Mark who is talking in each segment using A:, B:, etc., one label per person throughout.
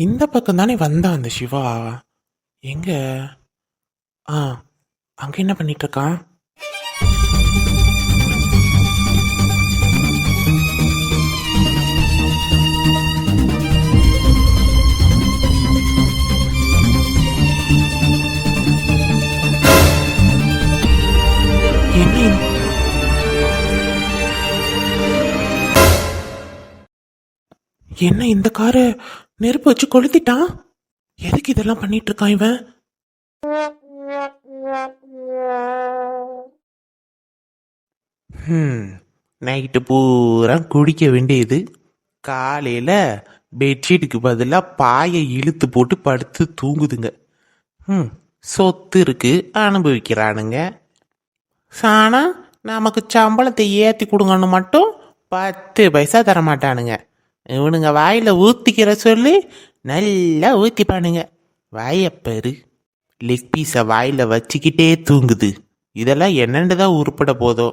A: இந்த பக்கம் தானே வந்தான் அந்த சிவா? எங்க? ஆ அங்க என்ன பண்ணிட்டு இருக்கான் என்ன? இந்த- என்ன இந்த காரை? நெருப்பு வச்சு கொளுத்திட்டான். எதுக்கு இதெல்லாம் பண்ணிட்டு இருக்கான் இவன் நைட்டு பூரா குடிக்க வேண்டியது. காலையில பெட்ஷீட்டுக்கு பதிலாக பாயை இழுத்து போட்டு படுத்து தூங்குதுங்க. ம் சொத்து இருக்கு அனுபவிக்கிறானுங்க. சானா நமக்கு சம்பளத்தை ஏற்றி கொடுங்கன்னு மட்டும் பத்து பைசா தர மாட்டானுங்க இவனுங்க வாயில் ஊற்றிக்கிற சொல்லி நல்லா ஊற்றிப்பானுங்க வாயப்பரு லெக் பீஸை வாயில் வச்சுக்கிட்டே தூங்குது. இதெல்லாம் என்னென்னு தான் உருப்பட போதோ.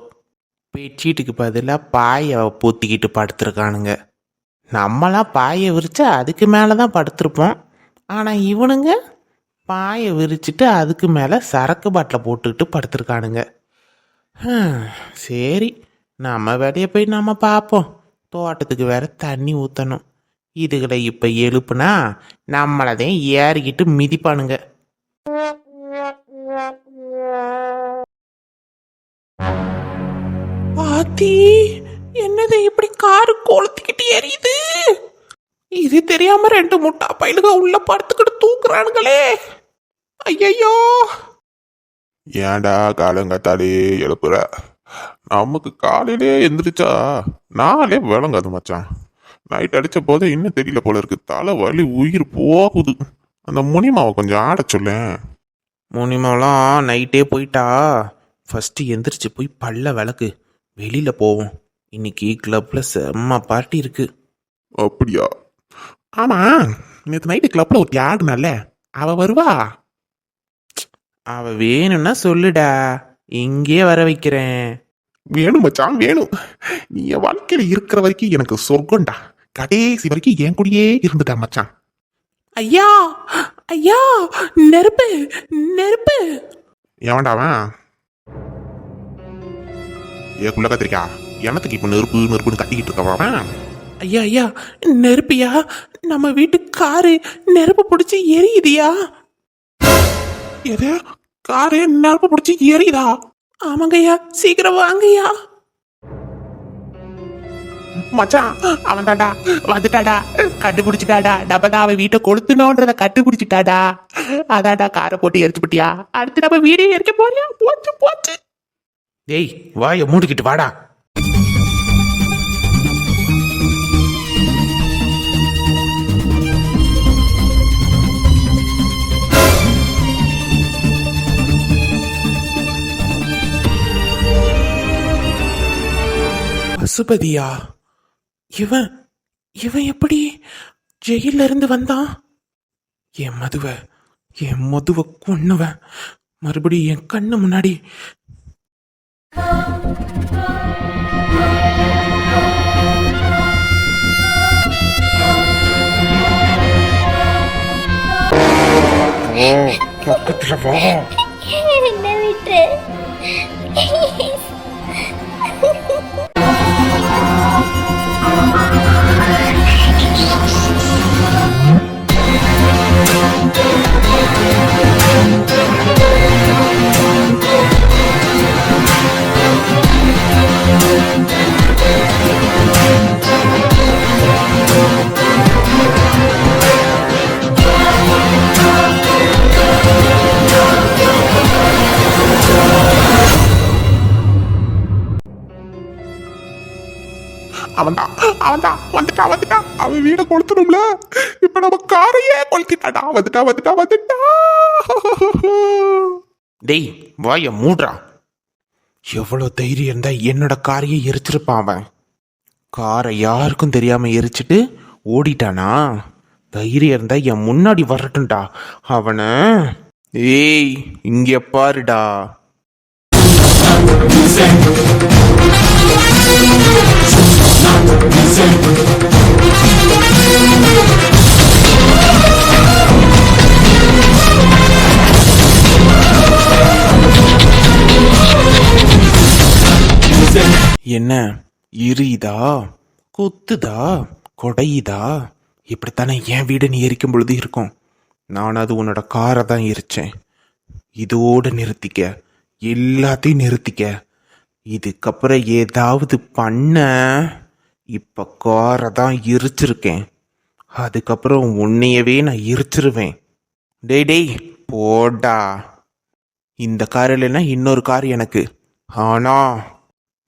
A: பெட்ஷீட்டுக்கு பதிலாக பாயை பூத்திக்கிட்டு படுத்துருக்கானுங்க. நம்மளாம் பாயை விரிச்சா அதுக்கு மேலே தான் படுத்திருப்போம். ஆனால் இவனுங்க பாயை விரிச்சிட்டு அதுக்கு மேலே சரக்கு பாட்டில் போட்டுக்கிட்டு படுத்துருக்கானுங்க. சரி நம்ம வேலையை போய் நம்ம பார்ப்போம். தோட்டத்துக்கு வேற தண்ணி ஊற்றணும் இதுகளை இப்போ எழுப்புனா நம்மளதையும் ஏறிக்கிட்டு மிதிப்பானுங்க. ஆத்தி என்னது இப்படி காரு கொளுத்திக்கிட்டு எரியுது? இது தெரியாம ரெண்டு முட்டா பயிலுக உள்ள படுத்துக்கிட்டு தூக்குறானுங்களே. ஐயையோ.
B: ஏன்டா காலங்காத்தாலே எழுப்புற? நமக்கு காலையிலே எந்திரிச்சா நாளே விளங்காது மச்சான். நைட் அடிச்ச போதே இன்னும் தெரியல போல இருக்கு. தலை வலி உயிர் போகுது. அந்த முனிமாவை கொஞ்சம் ஆட சொல்லேன்
A: முனிமாலாம் நைட்டே போயிட்டா. ஃபர்ஸ்ட் எந்திரிச்சு போய் பல்ல விளக்கு. வெளியில போவோம். இன்னைக்கு கிளப்ல செம்ம பார்ட்டி இருக்கு.
B: அப்படியா?
A: ஆமா. நேற்று நைட்டு கிளப்ல ஒரு ஆடுனால அவ வருவா? அவ வேணும்னா சொல்லுடா. இங்கே வர வைக்கிறேன்.
B: வேணும் மச்சான் வேணும். நீ என் வாழ்க்கையில இருக்கிற வரைக்கும் எனக்கு சொர்க்கம்டா. கடைசி வரைக்கும் என் கூடயே இருந்துட்டா மச்சான்.
A: ஐயா ஐயா நெருப்பு நெருப்பு.
B: எவன்டா அவன்? ஏ குள்ள கத்திரிக்கா. எனத்துக்கு இப்ப நெருப்பு நெருப்புன்னு கத்திக்கிட்டு இருக்கவன்
A: ஐயா ஐயா நெருப்பியா? நம்ம வீட்டு காரு நெருப்பு பிடிச்சி எரியுதியா?
B: எது? காரே நெருப்பு பிடிச்சி எரியுதா?
A: ஆமாங்கய்யா சீக்கிரம் வாங்கய்யா.
B: மச்சான் அவன் தாண்டா வந்துட்டாடா. கண்டுபிடிச்சிட்டாடா. நம்ம தான் அவன் வீட்டை கொளுத்துனோன்றத கண்டுபிடிச்சிட்டாடா. அதான்டா காரை போட்டு எரிச்சு விட்டியா. அடுத்து நம்ம வீடே எரிக்க போறியா? போச்சு போச்சு.
A: டேய் வாய மூடிக்கிட்டு வாடா. பசுபதியா? இவன் இவன் எப்படி ஜெயில இருந்து வந்தான்? என் மதுவ என் மதுவ கொன்னுவன். மறுபடியும் என் கண்ணு முன்னாடி. பக்கத்துல வா.
C: என்ன விட்டு?
B: அவன்தான் அவன்தான் வந்துட்டா வந்துட்டா. அவன் வீடை கொளுத்தணும்ல. இப்ப நம்ம காரையே கொளுத்திட்டாடா. வந்துட்டா வந்துட்டா வந்துட்டா.
A: டேய் வாய மூடுறா. எவ்வளோ தைரியம் இருந்தா என்னோட காரையை எரிச்சிருப்பான் அவன். காரை யாருக்கும் தெரியாம எரிச்சிட்டு ஓடிட்டானா? தைரியம் இருந்தா என் முன்னாடி வரட்டும்டா. அவனை ஏய் இங்க பாருடா. என்ன? எரியுதா? குத்துதா? கொடையுதா? இப்படித்தானே என் வீடு நீ எரிக்கும் பொழுது இருக்கும். நான் அது உன்னோட காரை தான் எரிச்சேன். இதோடு நிறுத்திக்க எல்லாத்தையும் நிறுத்திக்க. இதுக்கப்புறம் ஏதாவது பண்ண. இப்போ காரை தான் எரிச்சிருக்கேன் அதுக்கப்புறம் உன்னையவே நான் எரிச்சிருவேன் டேய் டேய் போடா. இந்த கார் இல்லைன்னா இன்னொரு கார் எனக்கு. ஆனா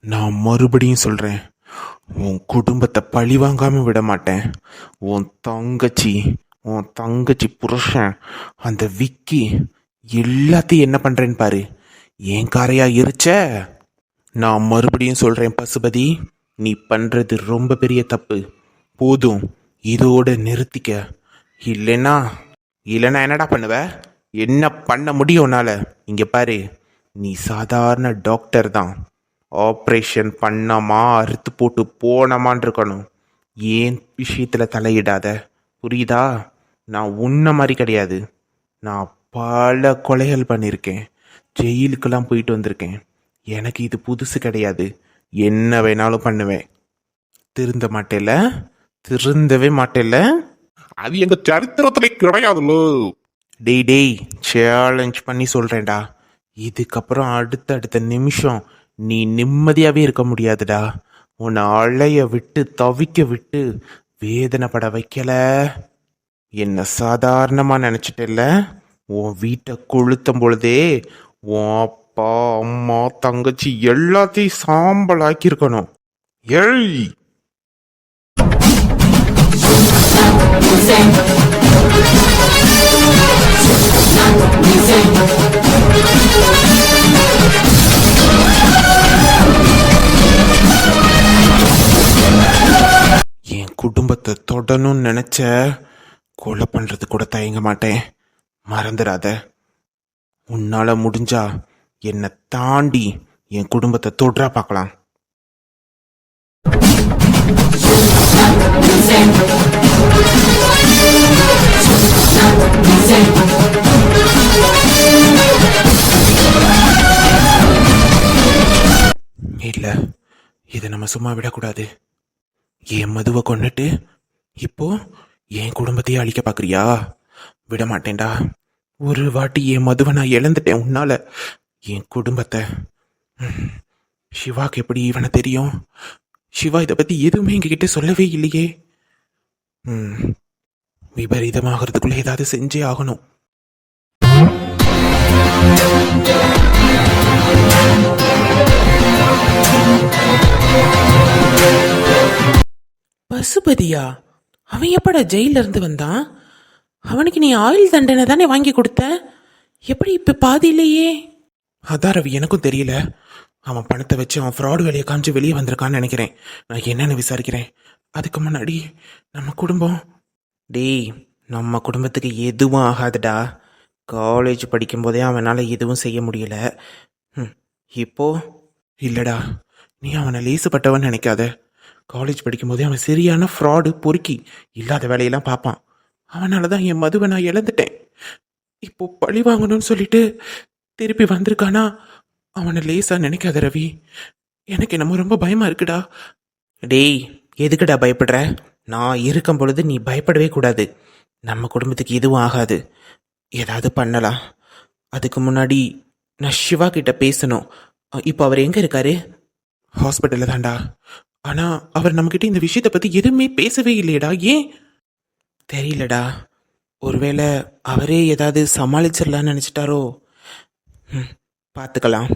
A: நான் மறுபடியும் சொல்றேன் உன் குடும்பத்தை பழி வாங்காம விட மாட்டேன். உன் தங்கச்சி உன் தங்கச்சி புருஷன் அந்த விக்கி எல்லாத்தையும் என்ன பண்றேன்னு பாரு. ஏன் காரையா இருச்ச? நான் மறுபடியும் சொல்றேன் பசுபதி. நீ பண்ணுறது ரொம்ப பெரிய தப்பு. போதும் இதோட நிறுத்திக்க. இல்லைன்னா இல்லைன்னா என்னடா பண்ணுவ? என்ன பண்ண முடியும் உன்னால்? இங்கே பாரு நீ சாதாரண டாக்டர் தான். ஆப்ரேஷன் பண்ணாமா அறுத்து போட்டு போனமான் இருக்கணும். ஏன் விஷயத்தில் தலையிடாத? புரியுதா? நான் உன்ன மாதிரி கிடையாது. நான் பல கொலைகள் பண்ணியிருக்கேன். ஜெயிலுக்கெல்லாம் போயிட்டு வந்திருக்கேன். எனக்கு இது புதுசு கிடையாது. என்ன வேணாலும் பண்ணுவேன். திருந்த மாட்டேல திருந்தவே மாட்டேல
B: அது எங்க சரித்திரத்துல கிடையாதுல்ல
A: டேய் டேய் சேலஞ்ச் பண்ணி சொல்றேன்டா. இதுக்கப்புறம் அடுத்த அடுத்த நிமிஷம் நீ நிம்மதியாவே இருக்க முடியாதுடா. உன்னை அலைய விட்டு தவிக்க விட்டு வேதனைப்பட வைக்கல. என்ன சாதாரணமா நினைச்சிட்டல உன் வீட்டை கொளுத்தும் பொழுதே உன் அப்பா அம்மா தங்கச்சி எல்லாத்தையும் சாம்பல் ஆக்கியிருக்கணும் ஏய்! என் குடும்பத்தை தொடணும்னு நினைச்ச கொலை பண்றது கூட தயங்க மாட்டேன். மறந்துடாத. உன்னால முடிஞ்சா என்னை தாண்டி என் குடும்பத்தை தொடரா பார்க்கலாம். இல்ல இதை நம்ம சும்மா விடக்கூடாது. என் மதுவை கொண்டுட்டு இப்போ என் குடும்பத்தையே அழிக்க பார்க்குறியா? விட மாட்டேன்டா ஒரு வாட்டி என் மதுவை நான் இழந்துட்டேன். உன்னால என் குடும்பத்தை. ம், சிவாக்கு எப்படி இவனை தெரியும்? சிவா இதை பத்தி எதுவுமே எங்ககிட்ட சொல்லவே இல்லையே. ம். ஏதாவது செஞ்சே ஆகணும். பசுபதியா? அவன் எப்படா ஜெயில இருந்து வந்தான்? அவனுக்கு நீ ஆயுள் தண்டனை தானே வாங்கி கொடுத்த? எப்படி இப்ப பாதியிலேயே அதான் ரவி எனக்கும் தெரியல. அவன் பணத்தை வச்சு அவன் ஃப்ராடு வேலையை காமிச்சு வெளியே வந்திருக்கான்னு நினைக்கிறேன். நான் என்னன்னு விசாரிக்கிறேன். அதுக்கு முன்னாடி நம்ம குடும்பம். டேய் நம்ம குடும்பத்துக்கு எதுவும் ஆகாதுடா. காலேஜ் படிக்கும்போதே அவனால் எதுவும் செய்ய முடியல. ம், இப்போ? இல்லைடா நீ அவனை லேசுப்பட்டவன் நினைக்காத. காலேஜ் படிக்கும்போதே அவன் சரியான ஃப்ராடு பொறுக்கி இல்லாத வேலையெல்லாம் பார்ப்பான். அவனால தான் என் மதுவை நான் இழந்துட்டேன். இப்போ பழி வாங்கணும்னு சொல்லிட்டு திருப்பி வந்திருக்கானா? அவனை லேசாக நினைக்காத ரவி. எனக்கு என்னமோ ரொம்ப பயமாக இருக்குடா. டேய் எதுக்குடா பயப்படுற? நான் இருக்கும் பொழுது நீ பயப்படவே கூடாது. நம்ம குடும்பத்துக்கு எதுவும் ஆகாது. ஏதாவது பண்ணலாம். அதுக்கு முன்னாடி நான் சிவா கிட்ட பேசணும். இப்போ அவர் எங்கே இருக்காரு? ஹாஸ்பிட்டலில் தான்டா. ஆனால் அவர் நம்மக்கிட்ட இந்த விஷயத்தை பற்றி எதுவுமே பேசவே இல்லையடா. ஏன்? தெரியலடா. ஒருவேளை அவரே ஏதாவது சமாளிச்சிடலான்னு நினச்சிட்டாரோ? பார்த்துக்கலாம்.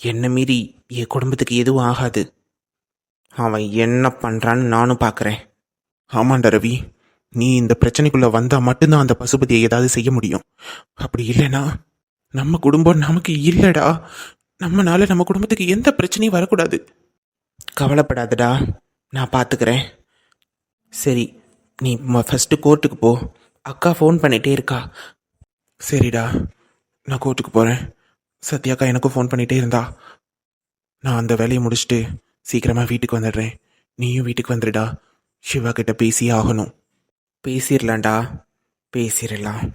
A: என்ன மீறி என் குடும்பத்துக்கு எதுவும் ஆகாது. அவன் என்ன பண்ணுறான்னு நானும் பார்க்குறேன். ஆமாண்டா ரவி நீ இந்த பிரச்சனைக்குள்ளே வந்தால் மட்டும்தான் அந்த பசுபதியை ஏதாவது செய்ய முடியும். அப்படி இல்லைனா நம்ம குடும்பம் நமக்கு இல்லைடா. நம்மனால நம்ம குடும்பத்துக்கு எந்த பிரச்சனையும் வரக்கூடாது. கவலைப்படாதடா நான் பார்த்துக்கிறேன். சரி நீ ஃபஸ்ட்டு கோர்ட்டுக்கு போ. அக்கா ஃபோன் பண்ணிகிட்டே இருக்கா. சரிடா நான் கோர்ட்டுக்கு போகிறேன் சத்யாக்கா எனக்கும் ஃபோன் பண்ணிகிட்டே இருந்தா. நான் அந்த வேலையை முடிச்சுட்டு சீக்கிரமாக வீட்டுக்கு வந்துடுறேன். நீயும் வீட்டுக்கு வந்துடுடா. சிவா கிட்ட பேசியே ஆகணும். பேசிடலாம்டா. பேசிடலாம்.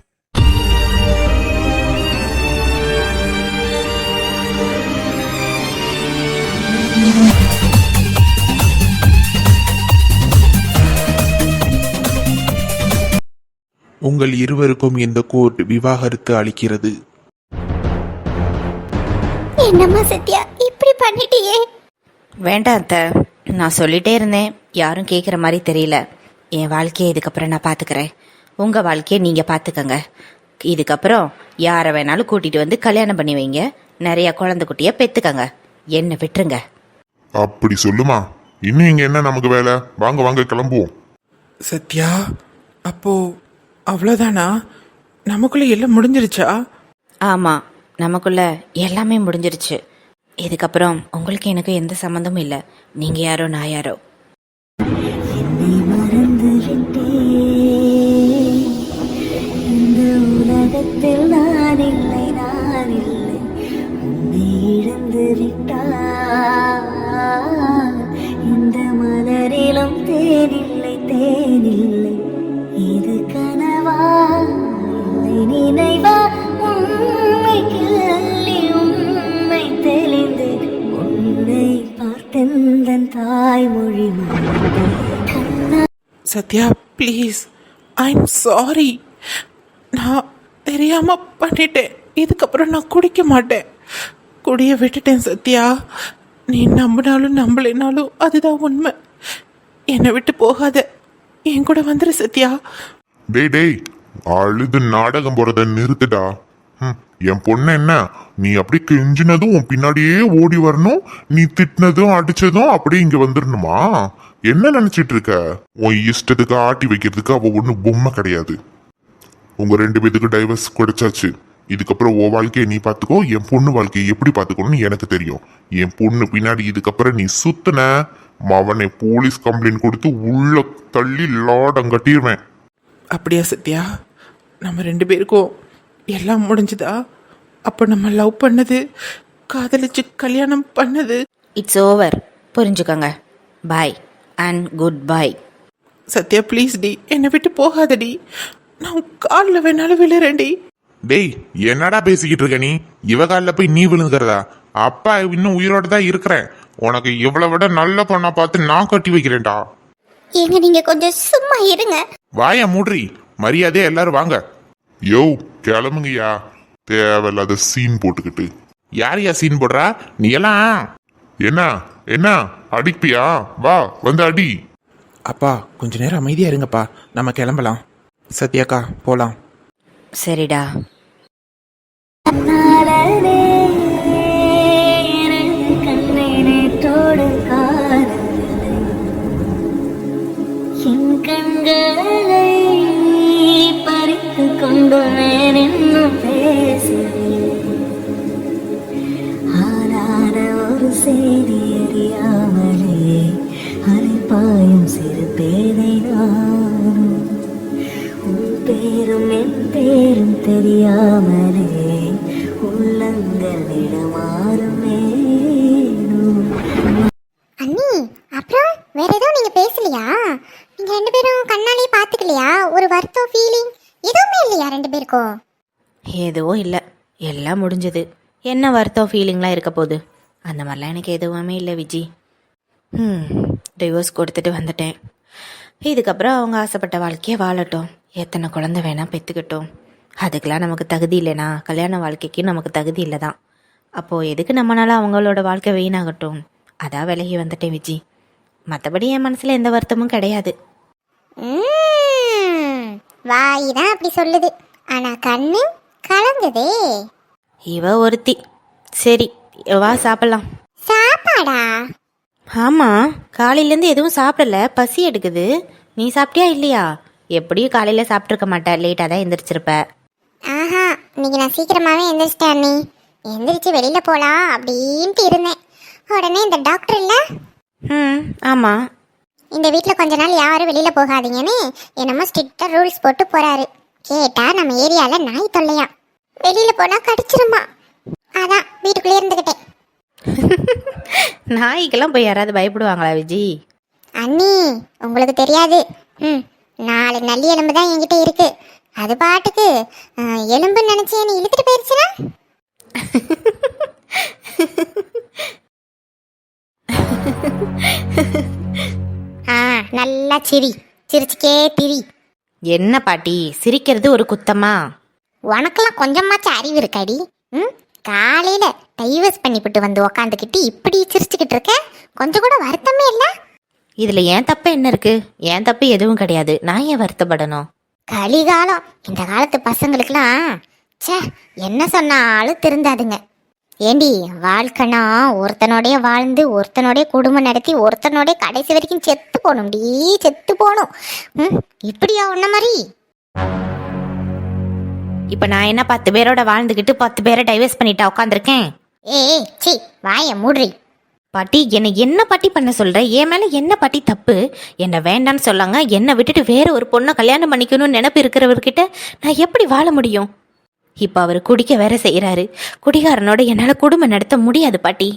D: உங்கள் இருவருக்கும் இந்த கோர்ட் விவாகரத்து அளிக்கிறது.
C: என்னம்மா சத்யா? இப்படி பண்ணிட்டியே?
E: வேண்டாம் அத்தை. நான் சொல்லிட்டே இருந்தேன். யாரும் கேட்குற மாதிரி தெரியல. என் வாழ்க்கையை இதுக்கப்புறம் நான் பார்த்துக்கிறேன் உங்கள் வாழ்க்கையை நீங்கள் பார்த்துக்கங்க இதுக்கப்புறம் யாரை வேணாலும் கூட்டிகிட்டு வந்து கல்யாணம் பண்ணி வைங்க. நிறைய குழந்தை குட்டியை பெற்றுக்கங்க என்னை விட்டுருங்க.
B: அப்படி சொல்லுமா? இன்னும் இங்க என்ன நமக்கு வேலை? வாங்க வாங்க கிளம்புவோம்.
D: சத்யா அப்போ அவ்வளோதானா நமக்குள்ள எல்லாம் முடிஞ்சிருச்சா?
E: ஆமாம் நமக்குள்ள எல்லாமே முடிஞ்சிருச்சு. இதுக்கப்புறம் உங்களுக்கு எனக்கு எந்த சம்மந்தமும் இல்லை. நீங்கள் யாரோ நான் யாரோ.
C: இந்த உலகத்தில் நான் இல்லை நான் இல்லை. உன்னை இழந்து விட்டார் இந்த மலரிலும் தேனில்லை தேனில்லை. இது கனவா? இல்லை நினைவா?
D: சத்யா ப்ளீஸ் ஐம் சாரி நான் தெரியாம பண்ணிட்டேன். இதுக்கப்புறம் நான் குடிக்க மாட்டேன். குடிய விட்டுட்டேன் சத்யா. நீ நம்பினாலும் நம்பலைனாலும் அதுதான் உண்மை. என்னை விட்டு போகாத. என் கூட வந்துரு சத்யா.
B: டேய் டேய் அழுது நாடகம் போறத நிறுத்துடா. ஹம், என் பொண்ணு என்ன? நீ அப்படி கெஞ்சினதும் உன் பின்னாடியே ஓடி வரணும் நீ திட்டினதும் அடிச்சதும் அப்படியே இங்க வந்துடணுமா என்ன நினைச்சிட்டு இருக்க? உன் இஷ்டத்துக்கு ஆட்டி வைக்கிறதுக்கு அவ ஒண்ணு பொம்மை கிடையாது. உங்க ரெண்டு பேத்துக்கு டைவர்ஸ் கிடைச்சாச்சு. இதுக்கப்புறம் உன் வாழ்க்கையை நீ பாத்துக்கோ என் பொண்ணு வாழ்க்கையை எப்படி பாத்துக்கணும்னு எனக்கு தெரியும். என் பொண்ணு பின்னாடி இதுக்கப்புறம் நீ சுத்துன மவனை போலீஸ் கம்ப்ளைண்ட் கொடுத்து உள்ள தள்ளி லாடம் கட்டிடுவேன்
D: அப்படியா சத்யா? நம்ம ரெண்டு பேருக்கும் எல்லாம் முடிஞ்சுதா? அப்போ நம்ம லவ் பண்ணது காதலிச்சு கல்யாணம் பண்ணது.
E: இட்ஸ் ஓவர் புரிஞ்சுக்கோங்க. Bye and good bye
D: Sathya please D என்னை விட்டு போகாதடி நான் காலில் வேணாலும் விழுறேன்டி
B: டேய் என்னடா பேசிக்கிட்டு இருக்க நீ? இவ காலில் போய் நீ விழுந்துக்கிறதா? அப்பா இன்னும் உயிரோட தான் இருக்கிறேன். உனக்கு இவ்வளவு விட நல்ல பொண்ணா பார்த்து நான் கட்டி வைக்கிறேன்டா.
C: ஏங்க நீங்க கொஞ்சம் சும்மா இருங்க.
B: வாயா மூட்ரி மரியாதையா எல்லாரும் வாங்க. யோ கிளம்புங்கய்யா. தேவையில்லாத சீன் போட்டுக்கிட்டு. யாரையா சீன் போடுறா? நீ எல்லாம் என்ன? என்ன அடிப்பியா? வா வந்து அடி.
D: அப்பா கொஞ்ச நேரம் அமைதியாக இருங்கப்பா. நம்ம கிளம்பலாம். சத்யாக்கா போகலாம்
E: சரிடா.
C: கண்களை பறித்து கொண்டு பேசவில்லை ஆனான ஒரு செய்தி அறியாமலே அலைப்பாயும் சிறு பேதை நானும் உன் பேரும் என் பேரும் தெரியாமலே உள்ளங்களிடமாறுமே
F: அண்ணி அப்புறம் வேற எதுவும் நீங்க பேசலையா? நீங்க ரெண்டு பேரும் கண்ணாலே பாத்துக்கலையா ஒரு வருத்தம் ஃபீலிங் எதுவுமே இல்லையா ரெண்டு பேருக்கும்?
E: எதுவும் இல்லை. எல்லாம் முடிஞ்சது. என்ன வருத்தம் ஃபீலிங்லாம் இருக்க போகுது? அந்த மாதிரிலாம் எனக்கு எதுவுமே இல்லை விஜி. ம் டிவோர்ஸ் கொடுத்துட்டு வந்துட்டேன். இதுக்கப்புறம் அவங்க ஆசைப்பட்ட வாழ்க்கையை வாழட்டும். எத்தனை குழந்தை வேணால் பெற்றுக்கட்டும் அதுக்கெலாம் நமக்கு தகுதி இல்லைனா கல்யாண வாழ்க்கைக்கு நமக்கு தகுதி இல்லை தான் அப்போது எதுக்கு நம்மளால அவங்களோட வாழ்க்கை வீணாகட்டும்? அதான் விலகி வந்துட்டேன் விஜி. மற்றபடி என் மனசில் எந்த வருத்தமும் கிடையாது.
F: வாய் தான் அப்படி சொல்லுது. ஆனா கண்ணு கலங்குதே.
E: இவ ஒருத்தி. சரி வா சாப்பிட்லாம்.
F: சாப்பாடா?
E: ஆமாம் காலையிலேருந்து எதுவும் சாப்பிடல. பசி எடுக்குது. நீ சாப்பிட்டியா இல்லையா? எப்படியும் காலையில் சாப்பிட்ருக்க மாட்டேன் லேட்டாக தான் எந்திரிச்சிருப்ப.
F: ஆஹா இன்னைக்கு நான் சீக்கிரமாவே எந்திரிச்சிட்டேன் அண்ணி. எந்திரிச்சு வெளியில போலாம் அப்படின்ட்டு இருந்தேன். உடனே இந்த டாக்டர் இல்ல?
E: ம் ஆமாம்
F: இந்த வீட்டில் கொஞ்ச நாள் யாரும் வெளியில போகாதீங்கன்னு என்னமோ ஸ்ட்ரிக்டா ரூல்ஸ் போட்டு போறாரு. கேட்டா நம்ம ஏரியால நாய் தொல்லையா? வெளியில போனா கடிச்சிருமா? அதான் வீட்டுக்குள்ளே இருந்துகிட்டேன்.
E: நாய்க்கெல்லாம் போய் யாராவது பயப்படுவாங்களா விஜி?
F: அண்ணி உங்களுக்கு தெரியாது. ம் நாலு நல்லி எலும்பு தான் என்கிட்ட இருக்கு. அது பாட்டுக்கு எலும்புன்னு நினைச்சு என்னை இழுத்துட்டு போயிருச்சுன்னா? ஆ நல்லா சிரி. சிரிச்சுக்கே திரி.
E: என்ன பாட்டி சிரிக்கிறது ஒரு குத்தமா?
F: உனக்கெல்லாம் கொஞ்சமாச்சும் அறிவு இருக்காடி. ம் காலையில டைவர்ஸ் பண்ணிவிட்டு வந்து உக்காந்துக்கிட்டு இப்படி சிரிச்சுக்கிட்டு இருக்க? கொஞ்சம் கூட வருத்தமே இல்லை?
E: இதுல ஏன் தப்பு என்ன இருக்கு? ஏன் தப்பு எதுவும் கிடையாது. நான் ஏன் வருத்தப்படணும்?
F: கலிகாலம். இந்த காலத்து பசங்களுக்கெல்லாம் ச்சே என்ன சொன்னாலும் திருந்தாதுங்க. ஏண்டி வாழ்க்கைனா ஒருத்தனோடய வாழ்ந்து ஒருத்தனோடய குடும்பம் நடத்தி ஒருத்தனோடய கடைசி வரைக்கும் செத்து போகணும்டி செத்து போகணும். ம் இப்படியா உன்ன மாதிரி?
E: இப்ப நான் என்ன பத்து பேரோட வாழ்ந்துகிட்டு பத்து பேரை டைவர்ஸ் பண்ணிட்டா உட்காந்துருக்கேன்
F: ஏய் சி வாய மூடுறி.
E: பாட்டி என்னை என்ன பாட்டி பண்ண சொல்ற? என் மேல என்ன பாட்டி தப்பு? என்ன வேண்டான்னு சொல்லாங்க என்னை விட்டுட்டு வேற ஒரு பொண்ணை கல்யாணம் பண்ணிக்கணும்னு நினப்பு இருக்கிறவர்கிட்ட நான் எப்படி வாழ முடியும்? இப்ப அவர் குடிக்க வேற செய்யறாரு குடிகாரனோட என்னால குடும்பம் நடத்த முடியாது பாட்டி.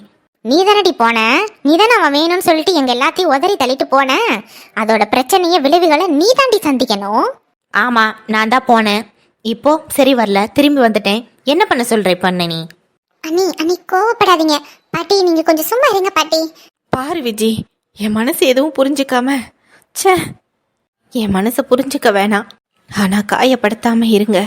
F: நீ தானடி போன? நீ தானே அவன் வேணும்னு சொல்லிட்டு எங்க எல்லாத்தையும் உதறி தள்ளிட்டு போன? அதோட பிரச்சனைய விளைவுகளை நீ தாண்டி சந்திக்கணும்.
E: ஆமா நான் தான் போனேன். இப்போ சரி வரல திரும்பி வந்துட்டேன். என்ன பண்ண சொல்ற இப்ப அண்ணன்? நீ
F: அண்ணி அண்ணி கோவப்படாதீங்க. பாட்டி நீங்க கொஞ்சம் சும்மா இருங்க பாட்டி.
E: பாரு விஜி என் மனசு எதுவும் புரிஞ்சுக்காம ச்சே. என் மனசை புரிஞ்சுக்க வேணாம். ஆனா காயப்படுத்தாம இருங்க.